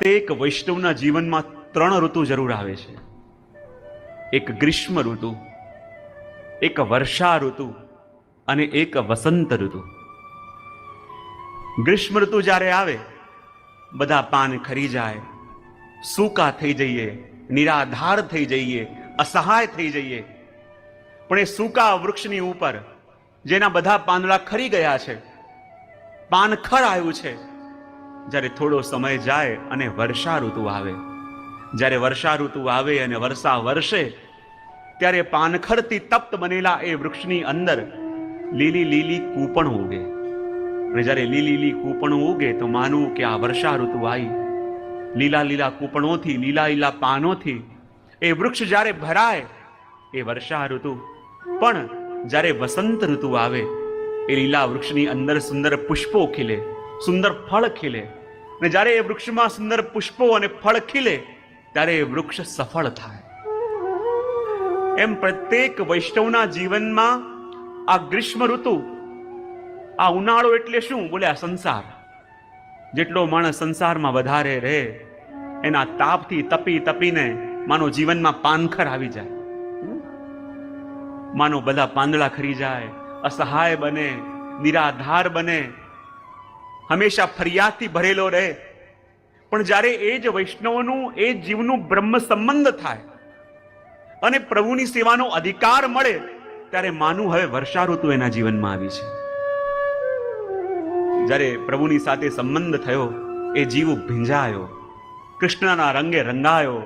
પ્રત્યેક વૈષ્ણવના જીવનમાં ત્રણ ઋતુ જરૂર આવે છે. એક ગ્રીષ્મ ઋતુ, એક વર્ષા ઋતુ અને એક વસંત ઋતુ. ગ્રીષ્મ ઋતુ જ્યારે આવે, બધા પાન ખરી જાય, સૂકા થઈ જઈએ, નિરાધાર થઈ જઈએ, અસહાય થઈ જઈએ. પણ એ સૂકા વૃક્ષની ઉપર, જેના બધા પાંદડા ખરી ગયા છે પાનખર આવ્યું છે જ્યારે થોડો સમય જાય અને વર્ષા ઋતુ આવે. જ્યારે વર્ષા ઋતુ આવે અને વર્ષા વર્ષે, ત્યારે પાનખરથી તપ્ત બનેલા એ વૃક્ષની અંદર લીલી લીલી કૂપણ ઉગે. અને જ્યારે લીલી લીલી કૂપણો ઉગે, તો માનવું કે આ વર્ષા ઋતુ આવી. લીલા લીલા કૂપણોથી, લીલા લીલા પાનોથી એ વૃક્ષ જ્યારે ભરાય, એ વર્ષા ઋતુ. પણ જ્યારે વસંત ઋતુ આવે, એ લીલા વૃક્ષની અંદર સુંદર પુષ્પો ખીલે. સુંદર ફળ ખીલે. અને જ્યારે એ વૃક્ષમાં સુંદર પુષ્પો અને ફળ ખીલે, ત્યારે એ વૃક્ષ સફળ થાય. એમ પ્રત્યેક વૈષ્ણવના જીવનમાં આ ગ્રીષ્મ ઋતુ, આ ઉનાળો એટલે શું બોલે આ સંસાર. જેટલો માણસ સંસારમાં વધારે રહે, એના તાપથી તપી તપીને માનો જીવનમાં પાનખર આવી જાય. માનો બધા પાંદડા ખરી જાય, અસહાય બને, નિરાધાર બને હંમેશા ફરિયાદથી ભરેલો રહે. પણ જ્યારે એ જ વૈષ્ણવનું, એ જીવનું બ્રહ્મ સંબંધ થાય અને પ્રભુની સેવાનો અધિકાર મળે, ત્યારે માનું હવે વર્ષા ઋતુ એના જીવનમાં આવી છે. જ્યારે પ્રભુની સાથે સંબંધ થયો, એ જીવ ભીંજાયો, કૃષ્ણના રંગે રંગાયો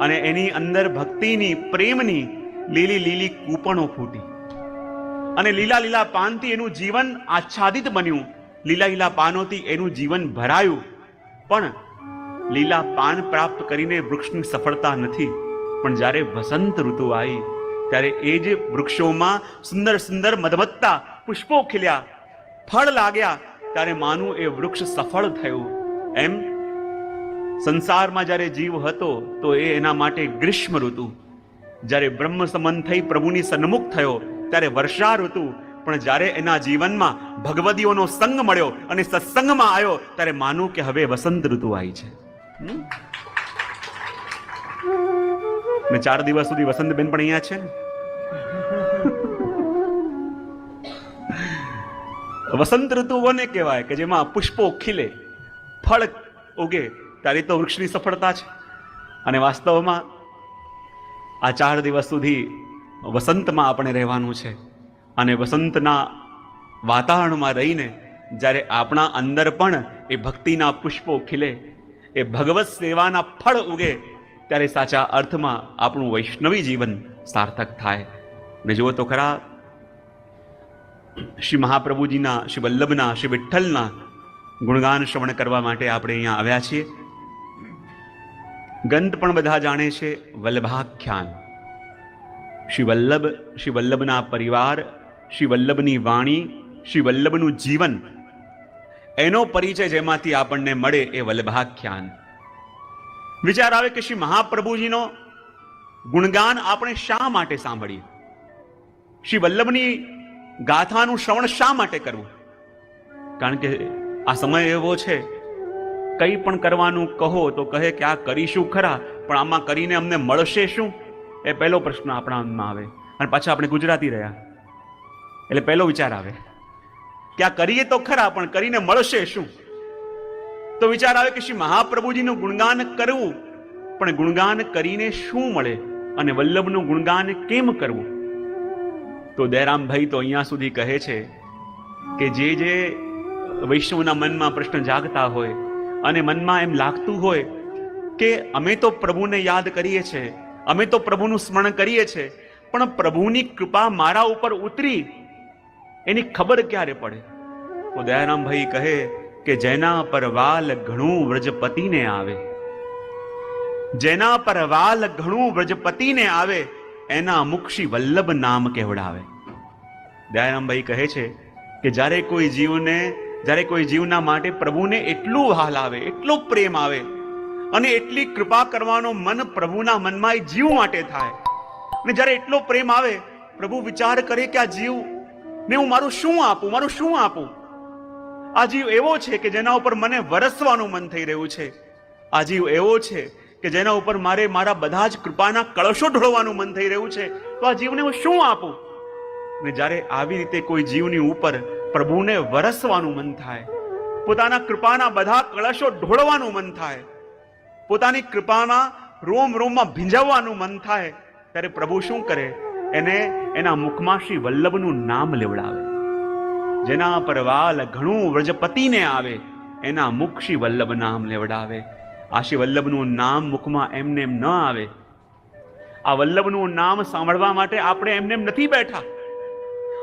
અને એની અંદર ભક્તિની, પ્રેમની લીલી લીલી કૂપણો ફૂટી. અને લીલા લીલા પાનથી એનું જીવન આચ્છાદિત બન્યું. લીલા લીલા પાનોથી એનું જીવન ભરાયું. પણ લીલા પાન પ્રાપ્ત કરીને વૃક્ષની સફળતા નથી. પણ જ્યારે વસંત ઋતુ આવી, ત્યારે એ જે વૃક્ષોમાં સુંદર સુંદર મધમત્તા પુષ્પો ખીલ્યા, ફળ લાગ્યા, ત્યારે માનું એ વૃક્ષ સફળ થયું. એમ સંસારમાં જ્યારે જીવ હતો, તો એ એના માટે ગ્રીષ્મ ઋતુ. જ્યારે બ્રહ્મ સંબંધ થઈ પ્રભુની સન્મુખ થયો, ત્યારે વર્ષા ઋતુ પણ જ્યારે એના જીવનમાં ભગવદીઓનો સંગ મળ્યો અને સત્સંગમાં આવ્યો, ત્યારે માનું કે હવે વસંત ઋતુ આવી છે? ને ચાર દિવસ સુધી વસંતબેન પણ અહીંયા છે વસંત ઋતુ કોને કહેવાય કે જેમાં પુષ્પો ખીલે, ફળ ઉગે, ત્યારે તો વૃક્ષની સફળતા છે. અને વાસ્તવમાં આ ચાર દિવસ સુધી વસંતમાં આપણે રહેવાનું છે. અને વસંતના વાતાવરણમાં રહીને જ્યારે આપણા અંદર પણ એ ભક્તિના પુષ્પો ખીલે, એ ભગવત સેવાના ફળ ઉગે, ત્યારે સાચા અર્થમાં આપણું વૈષ્ણવી જીવન સાર્થક થાય. ને જુઓ તો ખરા, શ્રી મહાપ્રભુજીના, શ્રી વલ્લભના, શ્રી વિઠ્ઠલના ગુણગાન શ્રવણ કરવા માટે આપણે અહીંયા આવ્યા છીએ. ગંત પણ બધા જાણે છે, વલ્લભાખ્યાન. શ્રી વલ્લભ, શ્રી વલ્લભના પરિવાર શ્રી વલ્લભની વાણી શ્રી વલ્લભનું જીવન. એનો પરિચય જેમાંથી આપણને મળે એ વલ્લભાખ્યાન વિચાર આવે કે શ્રી મહાપ્રભુજીનો ગુણગાન આપણે શા માટે સાંભળીએ? શ્રી વલ્લભની ગાથાનું શ્રવણ શા માટે કરવું? કારણ કે આ સમય એવો છે, કંઈ પણ કરવાનું કહો તો કહે કે આ કરીશું ખરા, પણ આમાં કરીને અમને મળશે શું? એ પહેલો પ્રશ્ન આપણા મનમાં આવે. અને પાછા આપણે ગુજરાતી રહ્યા. એટલે પહેલો વિચાર આવે. કે આ કરીએ તો ખરા, પણ કરીને મળશે શું? તો વિચાર આવે કે શ્રી મહાપ્રભુજીનું ગુણગાન કરવું, પણ ગુણગાન કરીને શું મળે? અને વલ્લભનું ગુણગાન કેમ કરવું? તો દયરામભાઈ તો અહીંયા સુધી કહે છે કે જે જે વૈષ્ણવના મનમાં પ્રશ્ન જાગતા હોય અને મનમાં એમ લાગતું હોય કે અમે તો પ્રભુને યાદ કરીએ છીએ અમે તો પ્રભુનું સ્મરણ કરીએ છીએ પણ પ્રભુની કૃપા મારા ઉપર ઉતરી એની ખબર ક્યારે પડે? તો દયારામભાઈ કહે કે જેના પર વાલ ઘણું વ્રજપતિને આવે. જેના પર વાલ ઘણું વ્રજપતિને આવે, એના મુક્ષી વલ્લભ નામ કહેવડાવે. દયારામભાઈ કહે છે કે જ્યારે કોઈ જીવને, જ્યારે કોઈ જીવના માટે પ્રભુને એટલું હાલ આવે, એટલો પ્રેમ આવે, અને એટલી કૃપા કરવાનો મન પ્રભુના મનમાં એ જીવ માટે થાય, અને જ્યારે એટલો પ્રેમ આવે, પ્રભુ વિચાર કરે કે આ જીવ ને હું મારું શું આપું, મારું શું આપું? આ જીવ એવો છે કે જેના ઉપર મને વરસવાનું મન થઈ રહ્યું છે. આ જીવ એવો છે કે જેના ઉપર મારે મારા બધા જ કૃપાના કળશો ઢોળવાનું મન થઈ રહ્યું છે. તો આ જીવને હું શું આપું? ને જ્યારે આવી રીતે કોઈ જીવની ઉપર પ્રભુને વરસવાનું મન થાય, પોતાના કૃપાના બધા કળશો ઢોળવાનું મન થાય, પોતાની કૃપાના રોમ રોમમાં ભીંજવવાનું મન થાય, ત્યારે પ્રભુ શું કરે? એને એના મુખમાં શ્રી વલ્લભનું નામ લેવડાવે. જેના પર વાલ ઘણું વ્રજપતિને આવે, એના મુખ શ્રી વલ્લભ નામ લેવડાવે. આ શ્રી વલ્લભનું નામ મુખમાં એમને એમ ન આવે. આ વલ્લભનું નામ સાંભળવા માટે આપણે એમને એમ નથી બેઠા.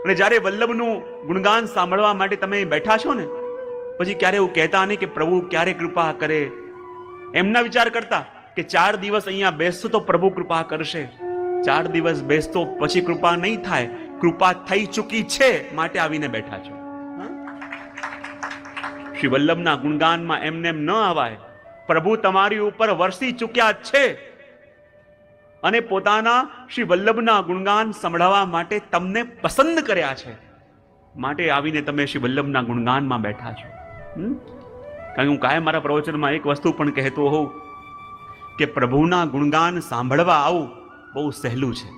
અને જ્યારે વલ્લભનું ગુણગાન સાંભળવા માટે તમે બેઠા છો ને, પછી ક્યારે એવું કહેતા નહીં કે પ્રભુ ક્યારે કૃપા કરે? એમના વિચાર કરતા કે ચાર દિવસ અહીંયા બેસતો તો પ્રભુ કૃપા કરશે. ચાર દિવસ બેસતો પછી કૃપા નહીં થાય, કૃપા થઈ ચૂકી છે માટે આવીને બેઠા છો. શ્રી વલ્લભના ગુણગાનમાં એમને એમ ન આવાય પ્રભુ તમારી ઉપર વરસી ચૂક્યા છે અને પોતાના શ્રી વલ્લભના ગુણગાન સંભળાવવા માટે તમને પસંદ કર્યા છે. માટે આવીને તમે શ્રી વલ્લભના ગુણગાનમાં બેઠા છો? કારણ કે હું કાયમ મારા પ્રવચનમાં એક વસ્તુ પણ કહેતો હોઉં કે પ્રભુના ગુણગાન સાંભળવા આવું બહુ સહેલું છે.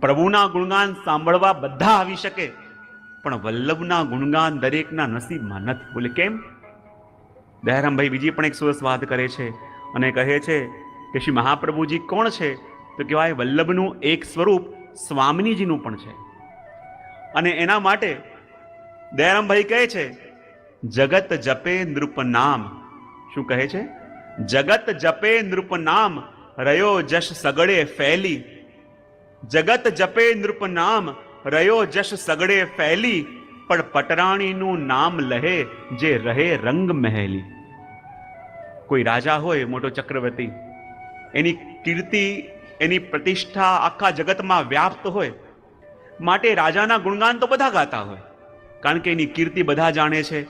પ્રભુના ગુણગાન સાંભળવા બધા આવી શકે, પણ વલ્લભના ગુણગાન દરેકના નસીબમાં નથી. બોલે કેમ? દયારામભાઈ બીજી પણ એક સરસ વાત કરે છે અને કહે છે કે શ્રી મહાપ્રભુજી કોણ છે? તો કહેવાય વલ્લભનું એક સ્વરૂપ સ્વામિનીજીનું પણ છે. અને એના માટે દયારામભાઈ કહે છે, જગત જપે નૃપ નામ. શું કહે છે? જગત જપે નૃપ નામ. રયો જશ સગડે ફેલી જગત જપે નૃપ નામ રયો જશ સગડે ફેલી પણ પટરાણીનું નામ લહે જે રહે રંગ મહેલી કોઈ રાજા હોય મોટો ચક્રવર્તી એની કીર્તિ એની પ્રતિષ્ઠા આખા જગતમાં વ્યાપ્ત હોય માટે રાજાના ગુણગાન તો બધા ગાતા હોય કારણ કે એની કીર્તિ બધા જાણે છે,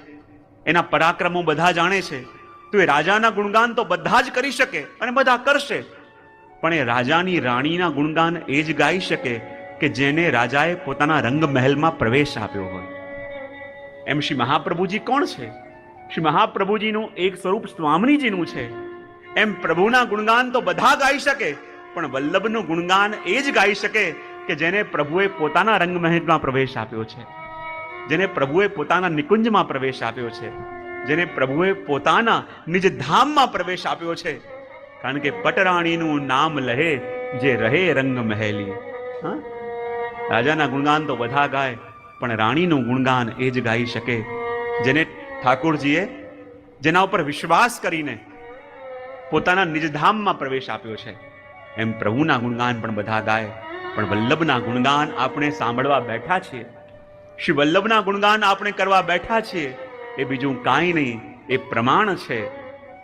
એના પરાક્રમો બધા જાણે છે। તો એ રાજાના ગુણગાન તો બધા જ કરી શકે અને બધા કરશે। પણ એ રાજાની રાણીના ગુણગાન એ જ ગાઈ શકે કે જેને રાજાએ પોતાના રંગ મહેલમાં પ્રવેશ આપ્યો હોય. એમ શ્રી મહાપ્રભુજી કોણ છે? શ્રી મહાપ્રભુજીનું એક સ્વરૂપ સ્વામિનીજીનું છે. એમ પ્રભુના ગુણગાન તો બધા ગાઈ શકે, પણ વલ્લભનું ગુણગાન એ જ ગાઈ શકે કે જેને પ્રભુએ પોતાના રંગ મહેલમાં પ્રવેશ આપ્યો છે. જેને પ્રભુએ પોતાના નિકુંજમાં પ્રવેશ આપ્યો છે. જેને પ્રભુએ પોતાના નિજ ધામમાં પ્રવેશ આપ્યો છે. કારણ કે પટરાણીનું નામ લહે જે રહે રંગ મહેલી હા? રાજાના ગુણગાન તો બધા ગાય, પણ રાણીનું ગુણગાન એ જ ગાઈ શકે. જેને ઠાકોરજીએ જેના ઉપર વિશ્વાસ કરીને પોતાના નિજધામમાં પ્રવેશ આપ્યો છે. એમ પ્રભુના ગુણગાન પણ બધા ગાય, પણ વલ્લભના ગુણગાન આપણે સાંભળવા બેઠા છીએ. શ્રી વલ્લભના ગુણગાન આપણે કરવા બેઠા છીએ, એ બીજું કાંઈ નહીં, એ પ્રમાણ છે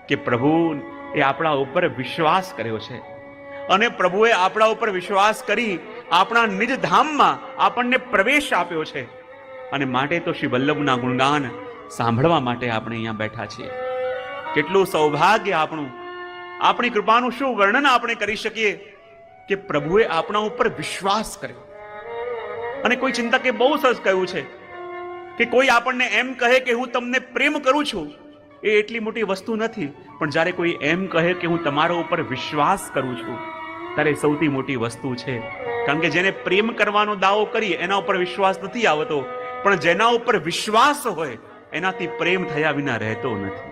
કે પ્રભુ એ આપણા ઉપર વિશ્વાસ કર્યો છે. અને પ્રભુએ આપણા ઉપર વિશ્વાસ કરી આપણા નિજ ધામમાં આપણને પ્રવેશ આપ્યો છે. અને માટે તો શ્રી વલ્લભના ગુણગાન સાંભળવા માટે આપણે અહીંયા બેઠા છીએ. કેટલું સૌભાગ્ય આપણું. આપણી કૃપાનું શું વર્ણન આપણે કરી શકીએ કે પ્રભુએ આપણા ઉપર વિશ્વાસ કર્યો. અને કોઈ ચિંતકે બહુ સરસ કહ્યું છે કે કોઈ આપણને એમ કહે કે હું તમને પ્રેમ કરું છું એ એટલી મોટી વસ્તુ નથી, પણ જ્યારે કોઈ એમ કહે કે હું તમારા ઉપર વિશ્વાસ કરું છું, ત્યારે સૌથી મોટી વસ્તુ છે. કારણ કે જેને પ્રેમ કરવાનો દાવો કરીએ, એના ઉપર વિશ્વાસ નથી આવતો, પણ જેના ઉપર વિશ્વાસ હોય, એનાથી પ્રેમ થયા વિના રહેતો નથી.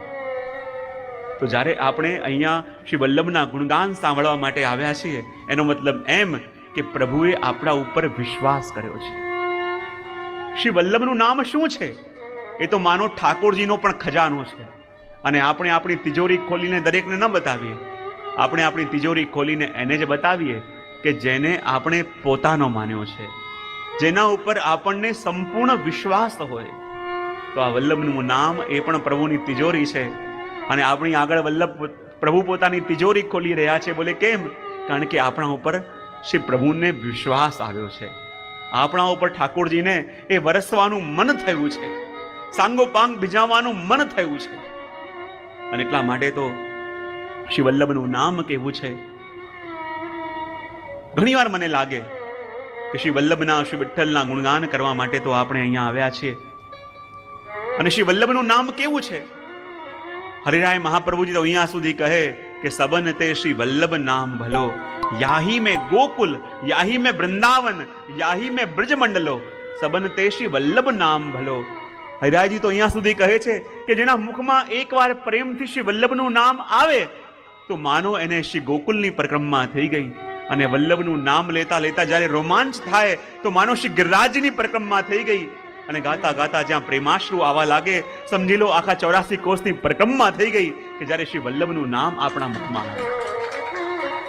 તો જ્યારે આપણે અહીંયા શ્રી વલ્લભના ગુણગાન સાંભળવા માટે આવ્યા છીએ, એનો મતલબ એમ કે પ્રભુએ આપણા ઉપર વિશ્વાસ કર્યો છે. શ્રી વલ્લભનું નામ શું છે? એ તો માનો ઠાકોરજીનો પણ ખજાનો છે. અને આપણે આપણી તિજોરી ખોલીને દરેકને ન બતાવીએ. આપણે આપણી તિજોરી ખોલીને એને જ બતાવીએ કે જેને આપણે પોતાનો માન્યો છે. જેના ઉપર આપણને સંપૂર્ણ વિશ્વાસ હોય. તો આ વલ્લભનું નામ એ પણ પ્રભુની તિજોરી છે. અને આપણી આગળ વલ્લભ પ્રભુ પોતાની તિજોરી ખોલી રહ્યા છે બોલે કેમ? કારણ કે આપણા ઉપર શ્રી પ્રભુને વિશ્વાસ આવ્યો છે. આપણા ઉપર ઠાકોરજીને એ વરસવાનું મન થયું છે. સાંગો પાંગ ભીજાવવાનું મન થયું છે. અને એટલા માટે તો શ્રી નામ કેવું છે. ઘણીવાર મને લાગે કે શ્રી વલ્લભના શ્રી વિઠ્ઠલના ગુણગાન કરવા માટે તો આપણે અહીંયા આવ્યા છીએ. અને શ્રી વલ્લભનું નામ કેવું છે? હરિરાય મહાપ્રભુજી તો અહીંયા સુધી કહે કે સબન તે શ્રી વલ્લભ નામ ભલો. યાહી મેં ગોકુલ, યાહી મેં વૃંદાવન, યાહી મેં બ્રજમંડલો. સબન તે શ્રી વલ્લભ નામ ભલો. હરિરાયજી તો અહીંયા સુધી કહે છે કે જેના મુખમાં એકવાર પ્રેમથી શ્રી વલ્લભનું નામ આવે, તો માનો એને શ્રી ગોકુલની પરિક્રમા થઈ ગઈ. અને વલ્લભનું નામ લેતા લેતા જ્યારે રોમાંચ થાય, તો માનો શ્રી ગિરરાજની પરિક્રમા થઈ ગઈ. અને ગાતા ગાતા જ્યાં પ્રેમાશ્રુ આવવા લાગે, સમજી લો આખા ચોરાસી કોષની પરિક્રમા થઈ ગઈ કે જ્યારે શ્રી વલ્લભનું નામ આપણા મુખમાં આવે.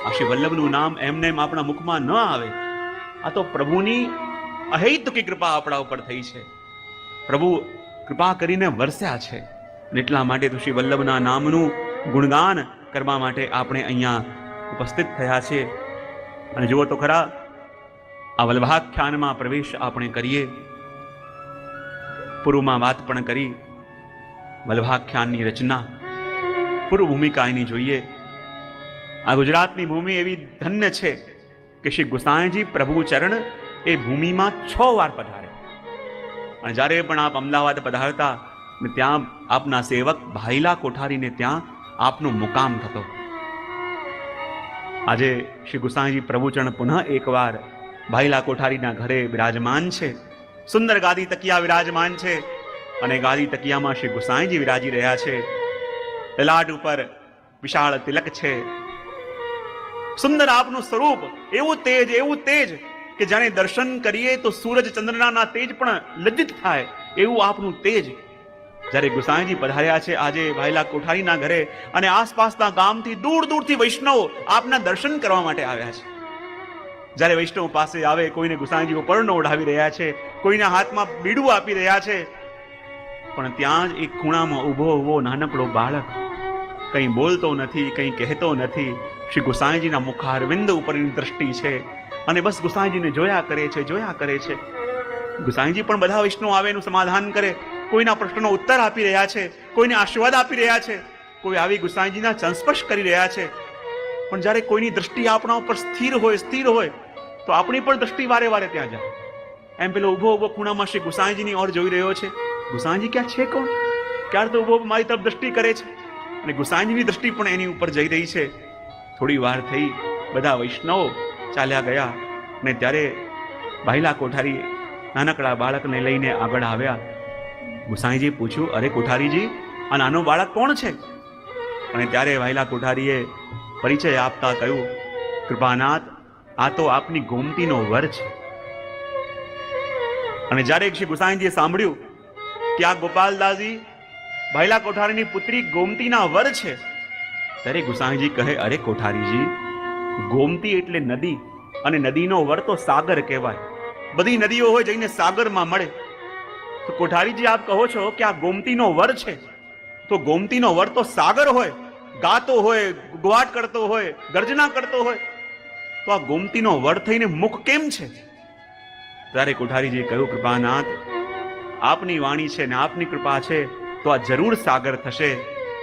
આ શ્રી વલ્લભનું નામ એમને એમ આપણા મુખમાં ન આવે. આ તો પ્રભુની અહૈતુકી કૃપા આપણા ઉપર થઈ છે. પ્રભુ કૃપા કરીને વરસ્યા છે. એટલા માટે તો શ્રી વલ્લભના નામનું ગુણગાન કરવા માટે આપણે અહીંયા ઉપસ્થિત થયા છે. અને જુઓ તો ખરા, આ વલ્લભાખ્યાનમાં પ્રવેશ આપણે કરીએ. પૂર્વમાં વાત પણ કરી, વલ્લભાખ્યાનની રચના પૂર્વ ભૂમિકા એની જોઈએ. આ ગુજરાતની ભૂમિ એવી ધન્ય છે કે શ્રી ગુસાઈજી પ્રભુ ચરણ એ ભૂમિમાં છ વાર પધારે. અને જ્યારે પણ આપ અમદાવાદ પધારતા, ને ત્યાં આપના સેવક ભાઈલા કોઠારીને ત્યાં આપનો મુકામ થતો. આજે શ્રી ગુસાઈજી પ્રભુચરણ પુનઃ એકવાર ભાઈલા કોઠારીના ઘરે બિરાજમાન છે. સુંદર ગાદી તકિયા વિરાજમાન છે અને ગાદી તકિયામાં શ્રી ગુસાઈજી વિરાજી રહ્યા છે. લલાટ ઉપર વિશાળ તિલક છે. સુંદર આપનું સ્વરૂપ, એવું તેજ એવું તેજ કે જાણે દર્શન કરીએ તો સૂરજ ચંદ્રના તેજ પણ લજ્જિત થાય એવું આપનું તેજ. જ્યારે ગુસાઈજી પધાર્યા છે, આજે ભાઈલા કોઠારીના ઘરે અને આસપાસના ગામથી દૂર દૂરથી વૈષ્ણવ આપના દર્શન કરવા માટે આવ્યા છે. જ્યારે વૈષ્ણવ પાસે આવે, કોઈને ગુસાઈજી ઉપરનો ઓઢાવી રહ્યા છે, કોઈના હાથમાં બીડું આપી રહ્યા છે, પણ ત્યાં જ એક ખૂણામાં ઊભો ઊભો નાનકડો બાળક કંઈ બોલતો નથી, કંઈ કહેતો નથી. શ્રી ગુસાઈજીના મુખારવિંદ ઉપરની દ્રષ્ટિ છે. અને બસ ગુસાઈજીને જોયા કરે છે, જોયા કરે છે. ગુસાઈજી પણ બધા વૈષ્ણવ આવે એનું સમાધાન કરે. કોઈના પ્રશ્નનો ઉત્તર આપી રહ્યા છે, કોઈને આશીર્વાદ આપી રહ્યા છે, કોઈ આવી ગુસાઈજીના સંસ્પર્શ કરી રહ્યા છે. પણ જ્યારે કોઈની દ્રષ્ટિ આપણા ઉપર સ્થિર હોય સ્થિર હોય, તો આપણી પણ દ્રષ્ટિ વારે વારે ત્યાં જાય. એમ પેલો ઊભો ઊભો ખૂણામાં શ્રી ગુસાઈજીની ઓર જોઈ રહ્યો છે. ગુસાઈજી ક્યાં છે કોણ? ક્યારે તો ઊભો મારી તરફ દ્રષ્ટિ કરે છે? અને ગુસાઈજીની દ્રષ્ટિ પણ એની ઉપર જઈ રહી છે. થોડી વાર થઈ, બધા વૈષ્ણવો ચાલ્યા ગયા. ને ત્યારે ભાઈલા કોઠારી નાનકડા બાળકને લઈને આગળ આવ્યા. ગુસાઈજી પૂછ્યું, અરે કોઠારીજી, આ નાનો બાળક કોણ છે? અને ત્યારે ભાઈલા કોઠારીએ પરિચય આપતા કહ્યું, કૃપાનાથ, આ તો આપની ગોમતીનો વર છે. અને જ્યારે શ્રી ગુસાઈજીએ સાંભળ્યું કે આ ગોપાલદાસજી ભાઈલા કોઠારીની પુત્રી ગોમતીના વર છે, ત્યારે ગુસાઈજી કહે, અરે કોઠારીજી ગોમતી એટલે નદી અને નદીનો વર તો સાગર કહેવાય. બધી નદીઓ હોય જઈને સાગરમાં મળે. તો કોઠારીજી આપ કહો છો કે આ ગોમતીનો વર છે? તો ગોમતીનો વર તો સાગર હોય, ગાતો હોય, ગુવાટ કરતો હોય, ગર્જના કરતો હોય. તો આ ગોમતીનો વર થઈને મુખ કેમ છે? ત્યારે કોઠારીજીએ કહ્યું, કૃપાનાથ, આપની વાણી છે ને આપની કૃપા છે, તો આ જરૂર સાગર થશે,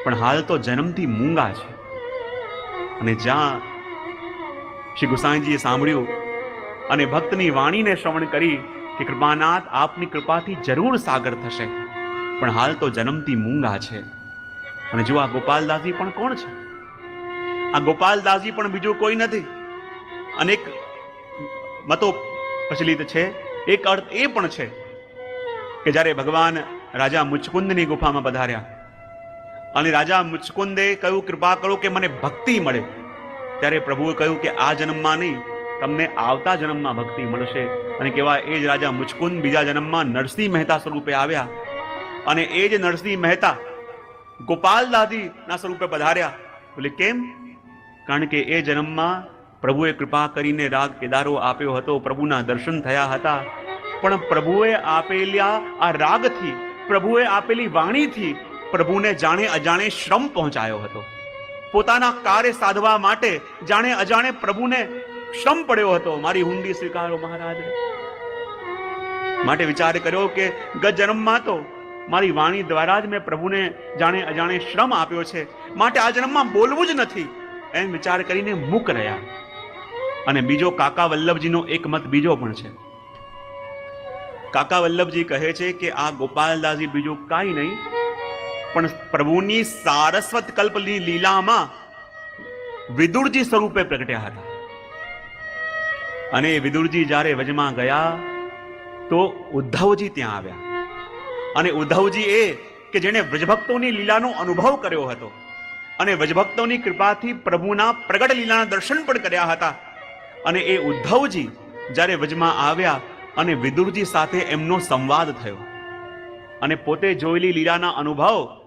પણ હાલ તો જન્મથી મૂંગા છે. અને જ્યાં શ્રી ગુસાઈજીએ સાંભળ્યું અને ભક્તની વાણીને શ્રવણ કરી કે કૃપાનાથ આપની કૃપાથી જરૂર સાગર થશે. પણ હાલ તો જન્મથી મૂંગા છે. અને જો આ ગોપાલદાસજી પણ કોણ છે? આ ગોપાલદાસજી પણ બીજું કોઈ નથી. અનેક મતો પ્રચલિત છે. એક અર્થ એ પણ છે કે જ્યારે ભગવાન રાજા મુચકુંદની ગુફામાં પધાર્યા અને રાજા મુચકુંદે કહ્યું, કૃપા કરો કે મને ભક્તિ મળે. ત્યારે પ્રભુએ કહ્યું કે આ જન્મમાં નહીં, તમને આવતા જન્મમાં ભક્તિ મળશે. અને કહેવાય એ જ રાજા મુચકુંદ બીજા જન્મમાં નરસિંહ મહેતા સ્વરૂપે આવ્યા. અને એ જ નરસિંહ મહેતા ગોપાલ દાદીના સ્વરૂપે પધાર્યા. બોલે, કેમ? કારણ કે એ જન્મમાં પ્રભુએ કૃપા કરીને રાગ કેદારો આપ્યો હતો. પ્રભુના દર્શન થયા હતા. પણ પ્રભુએ આપેલા આ રાગથી, પ્રભુએ આપેલી વાણીથી પ્રભુને જાણે અજાણે શ્રમ પહોંચાયો હતો. પોતાના કાર્ય સાધવા માટે જાણે અજાણે પ્રભુને શ્રમ પડ્યો હતો. મારી હુંડી સ્વીકારો મહારાજ. માટે વિચાર કર્યો કે ગત જન્મમાં તો મારી વાણી દ્વારા જ મેં પ્રભુને જાણે અજાણે શ્રમ આપ્યો છે. માટે આ જન્મમાં બોલવું જ નથી. એમ વિચાર કરીને મૂક રહ્યા. અને બીજો કાકા વલ્લભજીનો એક મત બીજો પણ છે. કાકા વલ્લભજી કહે છે કે આ ગોપાલદાસજી બીજું કાંઈ નહીં પણ પ્રભુની સારસ્વત કલ્પની લીલામાં વિદુરજી સ્વરૂપે પ્રગટ્યા હતા. અને વિદુરજી જ્યારે વજમાં ગયા, તો ઉદ્ધવજી ત્યાં આવ્યા. અને ઉદ્ધવજી એ કે જેણે વ્રજભક્તોની લીલાનો અનુભવ કર્યો હતો અને વ્રજભક્તોની કૃપાથી પ્રભુના પ્રગટ લીલાના દર્શન પણ કર્યા હતા. અને એ ઉદ્ધવજી જ્યારે વજમાં આવ્યા અને વિદુરજી સાથે એમનો સંવાદ થયો. અને પોતે જોયેલી લીલાના અનુભવ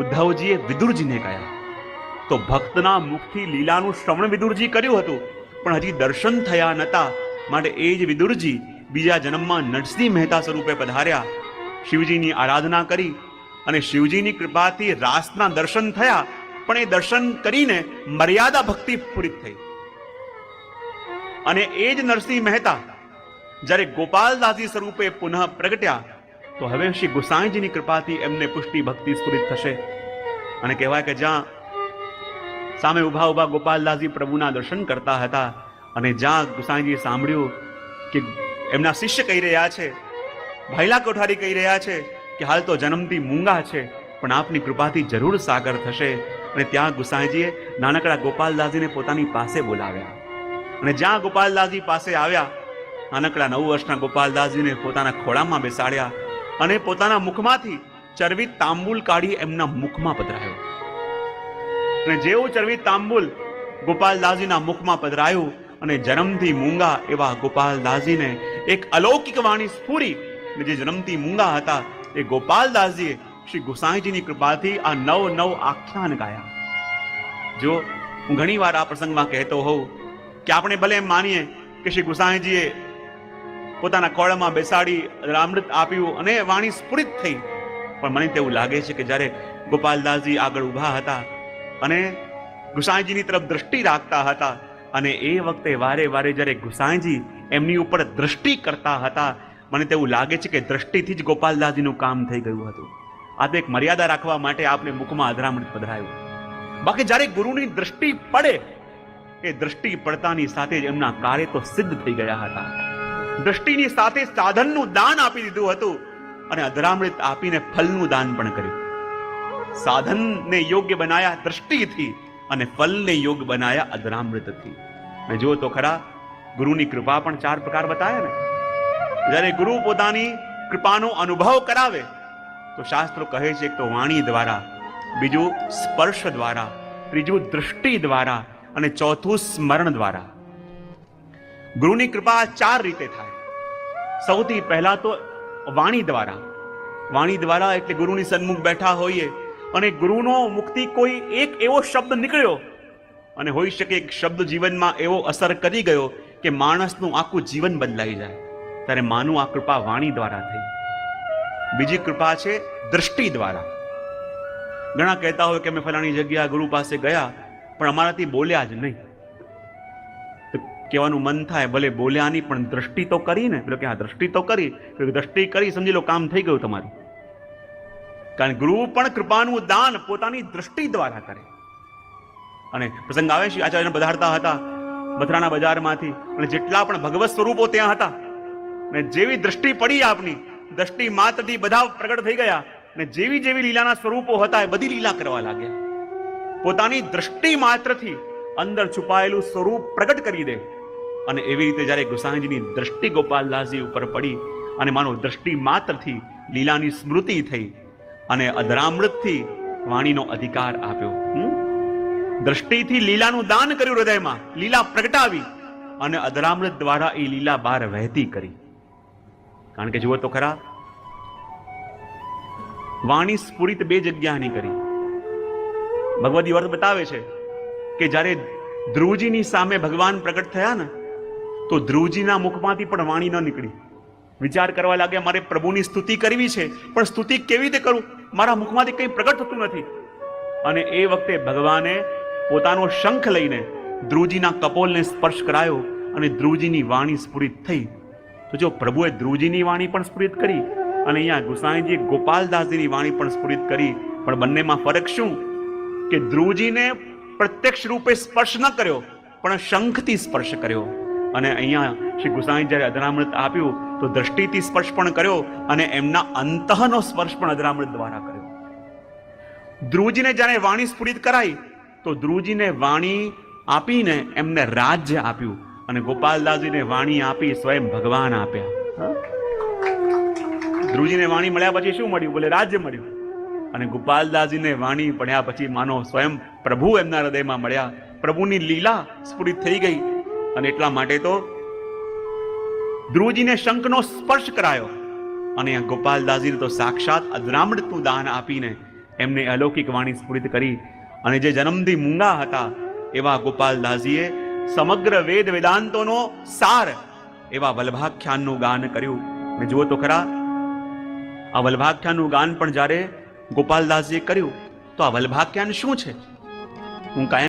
ઉદ્ધવજીએ વિદુરજીને કહ્યા, તો ભક્તના મુખથી લીલાનું શ્રવણ વિદુરજી કર્યું હતું, પણ હજી દર્શન થયા નહોતા માટે એ જ વિદુરજી બીજા જન્મમાં નરસિંહ મહેતા સ્વરૂપે પધાર્યા. શિવજીની આરાધના કરી અને શિવજીની કૃપાથી રાસના દર્શન થયા, પણ એ દર્શન કરીને મર્યાદા ભક્તિ પૂરી થઈ. અને એ જ નરસિંહ મહેતા જ્યારે ગોપાલદાસજી સ્વરૂપે પુનઃ પ્રગટ્યા તો હવે શ્રી ગુસાઈજીની કૃપાથી એમને પુષ્ટિ ભક્તિ સ્ફુરિત થશે. અને કહેવાય કે જ્યાં સામે ઊભા ઊભા ગોપાલદાસજી પ્રભુના દર્શન કરતા હતા અને જ્યાં ગુસાઈજીએ સાંભળ્યું કે એમના શિષ્ય કહી રહ્યા છે ભાઈલા કોઠારી કહી રહ્યા છે કે હાલ તો જન્મથી મૂંગા છે, પણ આપની કૃપાથી જરૂર સાગર થશે. અને ત્યાં ગુસાઈજીએ નાનકડા ગોપાલદાસજીને પોતાની પાસે બોલાવ્યા. અને જ્યાં ગોપાલદાસજી પાસે આવ્યા, નાનકડા નવ વર્ષના ગોપાલદાસજીને પોતાના ખોળામાં બેસાડ્યા અને પોતાના મુખમાંથી ચરબી તાંબુલ કાઢી એમના મુખમાં પધરાયો. અને જેવું ચરબી તાંબુલ ગોપાલદાસજીના મુખમાં પધરાયું અને જન્મથી મૂંગા એવા ગોપાલદાસજીને એક અલૌકિક વાણી સ્ફૂરી જે જન્મથી મૂંગા હતા એ ગોપાલદાસજીએ શ્રી ગોસાઈજીની કૃપાથી આ નવ નવ આખ્યાન ગાયા. જો હું ઘણી વાર આ પ્રસંગમાં કહેતો હોઉં કે આપણે ભલે એમ માનીએ કે શ્રી ગુસાઈજીએ પોતાના કોળમાં બેસાડી રામૃત આપ્યું અને વાણી સ્ફુરિત થઈ. પણ મને તેવું લાગે છે કે જ્યારે ગોપાલદાસજી આગળ ઊભા હતા અને ગુસાઈજીની તરફ દ્રષ્ટિ રાખતા હતા અને એ વખતે વારે વારે જ્યારે ગુસાઈજી એમની ઉપર દ્રષ્ટિ કરતા હતા, મને તેવું લાગે છે કે દ્રષ્ટિથી જ ગોપાલદાસજીનું કામ થઈ ગયું હતું. આ તો એક મર્યાદા રાખવા માટે આપને મુખમાં અધરામૃત પધરાયું. બાકી જ્યારે ગુરુની દ્રષ્ટિ પડે, એ દ્રષ્ટિ પડતાની સાથે જ એમના કાર્ય તો સિદ્ધ થઈ ગયા હતા. દ્રષ્ટિની સાથે સાધનનું દાન આપી દીધું હતું અને અધરામૃત આપીને ફલનું દાન પણ કર્યું. સાધનને યોગ્ય બનાયા દ્રષ્ટિથી અને ફલને યોગ્ય બનાયા અધરામૃતથી. મેં જો તો ખરા, ગુરુની કૃપા પણ ચાર પ્રકાર બતાવ્યા ને. જ્યારે ગુરુ પોતાની કૃપાનો અનુભવ કરાવે, તો શાસ્ત્રો કહે છે તો વાણી દ્વારા, બીજું સ્પર્શ દ્વારા, ત્રીજું દૃષ્ટિ દ્વારા અને ચોથું સ્મરણ દ્વારા. ગુરુની કૃપા ચાર રીતે થાય. સૌથી પહેલા તો વાણી દ્વારા. વાણી દ્વારા એટલે ગુરુની સન્મુખ બેઠા હોઈએ અને ગુરુનો મુક્તિ કોઈ એક એવો શબ્દ નીકળ્યો અને હોઈ શકે એક શબ્દ જીવનમાં એવો અસર કરી ગયો કે માણસનું આખું જીવન બદલાઈ જાય. ત્યારે માનું આ કૃપા વાણી દ્વારા થઈ. બીજી કૃપા છે દ્રષ્ટિ દ્વારા. ઘણા કહેતા હોય કે અમે ફલાણી જગ્યા ગુરુ પાસે ગયા, પણ અમારાથી બોલ્યા જ નહીં. કહેવાનું મન થાય, ભલે બોલ્યા નહીં પણ દ્રષ્ટિ તો કરી ને. પેલો કે હા, દ્રષ્ટિ તો કરી. દ્રષ્ટિ કરી, સમજી લો, કામ થઈ ગયું તમારું. કારણ ગુરુ પણ કૃપાનું દાન પોતાની દ્રષ્ટિ દ્વારા કરે. અને પ્રસંગ આવે છે, આચાર્યને પધારતા હતા મથુરાના બજારમાંથી. અને જેટલા પણ ભગવત સ્વરૂપો ત્યાં હતા અને જેવી દ્રષ્ટિ પડી આપની, દ્રષ્ટિ માત્રથી બધા પ્રગટ થઈ ગયા અને જેવી જેવી લીલાના સ્વરૂપો હતા, એ બધી લીલા કરવા લાગ્યા. પોતાની દ્રષ્ટિ માત્રથી અંદર છુપાયેલું સ્વરૂપ પ્રગટ કરી દે. અને એવી રીતે જ્યારે ગોસાઈજીની દ્રષ્ટિ ગોપાલદાસજી ઉપર પડી અને માનો દ્રષ્ટિ માત્રથી લીલાની સ્મૃતિ થઈ અને અધરામૃતથી વાણીનો અધિકાર આપ્યો દ્રષ્ટિથી લીલાનું દાન કર્યું હૃદયમાં, લીલા પ્રગટાવી અને અધરામૃત દ્વારા એ લીલા બહાર વહેતી કરી. કારણ કે જુઓ તો ખરા, વાણી સ્ફુરિત બે જગ્યાની કરી. ભગવદી વર્ત બતાવે છે કે જ્યારે ધ્રુવજીની સામે ભગવાન પ્રગટ થયા ને તો ધ્રુવજીના મુખમાંથી પણ વાણી ન નીકળી. વિચાર કરવા લાગ્યા, મારે પ્રભુની સ્તુતિ કરવી છે, પણ સ્તુતિ કેવી રીતે કરું? મારા મુખમાંથી કંઈ પ્રગટ થતું નથી. અને એ વખતે ભગવાને પોતાનો શંખ લઈને ધ્રુવજીના કપોલને સ્પર્શ કરાયો અને ધ્રુવજીની વાણી સ્ફુરિત થઈ. તો જો પ્રભુએ ધ્રુવજીની વાણી પણ સ્ફુરિત કરી અને અહીંયા ગુસાઈજીએ ગોપાલદાસજીની વાણી પણ સ્ફુરિત કરી, પણ બંનેમાં ફરક શું? કે ધ્રુવજીને પ્રત્યક્ષ રૂપે સ્પર્શ ન કર્યો, પણ શંખથી સ્પર્શ કર્યો. અને અહીંયા શ્રી ગુસાઈ જ્યારે અધરામૃત આપ્યું, તો દ્રષ્ટિથી સ્પર્શ પણ કર્યો અને એમના અંતઃનો સ્પર્શ પણ અધરામૃત દ્વારા કર્યો. ધ્રુવજીને જ્યારે વાણી સ્ફુરિત કરાઈ, તો ધ્રુવજીને વાણી આપીને એમને રાજ્ય આપ્યું અને ગોપાલદાસજીને વાણી આપી સ્વયં ભગવાન આપ્યા? ધ્રુવજીને વાણી મળ્યા પછી શું મળ્યું? બોલે, રાજ્ય મળ્યું. અને ગોપાલદાસજીને વાણી પડ્યા પછી માનો સ્વયં પ્રભુ એમના હૃદયમાં મળ્યા. પ્રભુની લીલા સ્ફુરિત થઈ ગઈ. અને એટલા માટે તો ધ્રુવજીને શંખનો સ્પર્શ કરાયો. અને ગોપાલદાસજીને તો સાક્ષાત અદ્રામૃતનું દાન આપીને એમને અલૌકિક વાણી સ્ફુરિત કરી. અને જે જન્મથી મૂંગા હતા, એવા ગોપાલદાસજીએ સમગ્ર વેદ વેદાંતોનો સાર એવા વલ્ભાખ્યાનનું ગાન કર્યું. ને જુઓ તો ખરા, આ વલ્ભાખ્યાનનું ગાન પણ જ્યારે ગોપાલદાસજીએ કર્યું, તો આ વલ્ભાખ્યાન શું છે? હું કાયમ